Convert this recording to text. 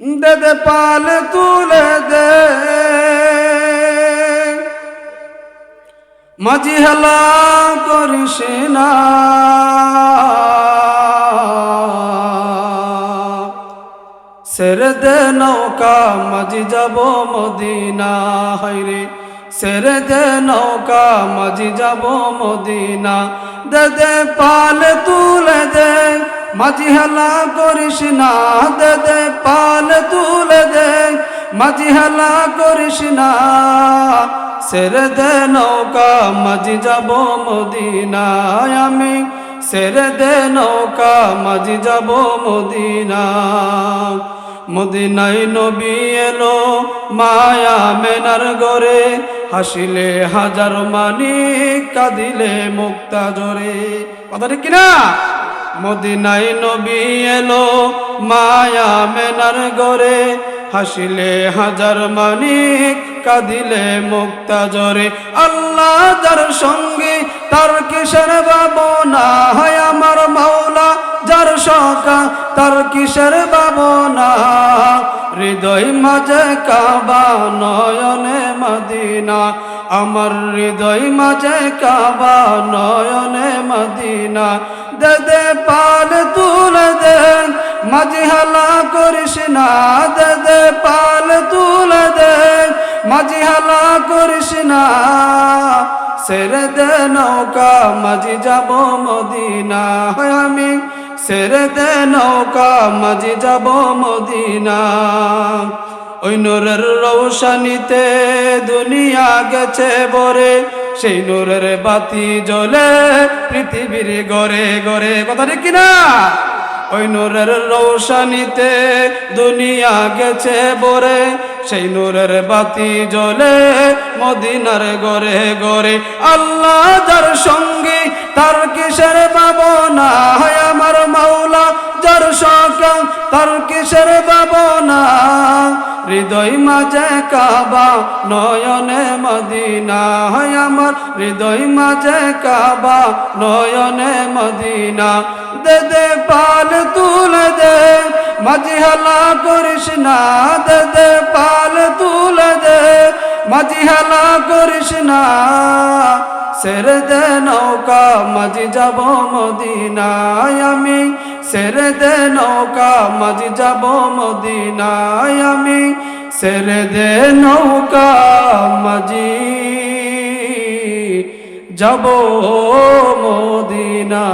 দে পাল তুলে দে। মাঝি হেলা করিস না সেরে দে নৌকা, মাঝি যাব মদিনা। হাইরে সেরে দে নৌকা, মাঝি যাব মদিনা। দে দে পাল তুলে দে। মাঝি হেলা করিস না, দে দে, পাল তুলে দে। মাঝি হেলা করিস না, সেরে দে নৌকা, মাঝি যাব মদিনায় আমি। সেরে দে নৌকা, মাঝি যাব মদিনা মদিনাই নবী এলো মায়া মেনার গরে হাসিলে হাজার মানিক, কাঁদিলে মুক্তা জোরে কথা কিনা? মদিনাই নবী এলো মায়া মেনার গরে হাসিলে হাজার মানিক, কাঁদিলে মুক্তা জরে আল্লাহ যার সঙ্গে তার কিসের বাবনা হয় আমার মাওলা। যার সকা তার কিসের বাবনা হৃদয় মাঝে কাবা নয়নে মদিনা। আমার হৃদয় মাঝে কাবা নয়নে মদিনা। দে দে পাল তুলে দে মাঝে হালা করিস না, দে দে পাল তুলে দে মাঝি হালা করিস না। সেরে দে নৌকা, মাঝি যাব মদিনা। হয় আমি, সেরে দে নৌকা, মাঝি যাব মদিনা। ওই নূরের রৌশানিতে দুনিয়া গেছে বরে সেই নূরের বাতি জ্বলে পৃথিবীর গড়ে গড়ে। কথা ঠিক কিনা? ওই নূরের রৌশানিতে দুনিয়া গেছে বরে সেই নূরের বাতি জ্বলে মদিনার গড়ে গড়ে। আল্লাহ যার সঙ্গী, তার কিসের বাবনা হয় আমার মাওলা, যার সকাম, তার কিসের বাবনা হৃদয় মাঝে কাবা নয়নে মদিনা হয় আমার হৃদয় মাঝে কাবা, নয়নে মদিনা। দে দে, পাল তুলে দে, মাঝি হালা করিস না। দে দে, পাল তুলে দে, মাঝি হালা করিস না। সেরে দে নৌকা, মাঝি যাব মদিনায় আমি। সেরে দে নৌকা, মাঝি যাব মদিনায় আমি। সেরে দে নৌকা মাঝি। যাব মদিনা।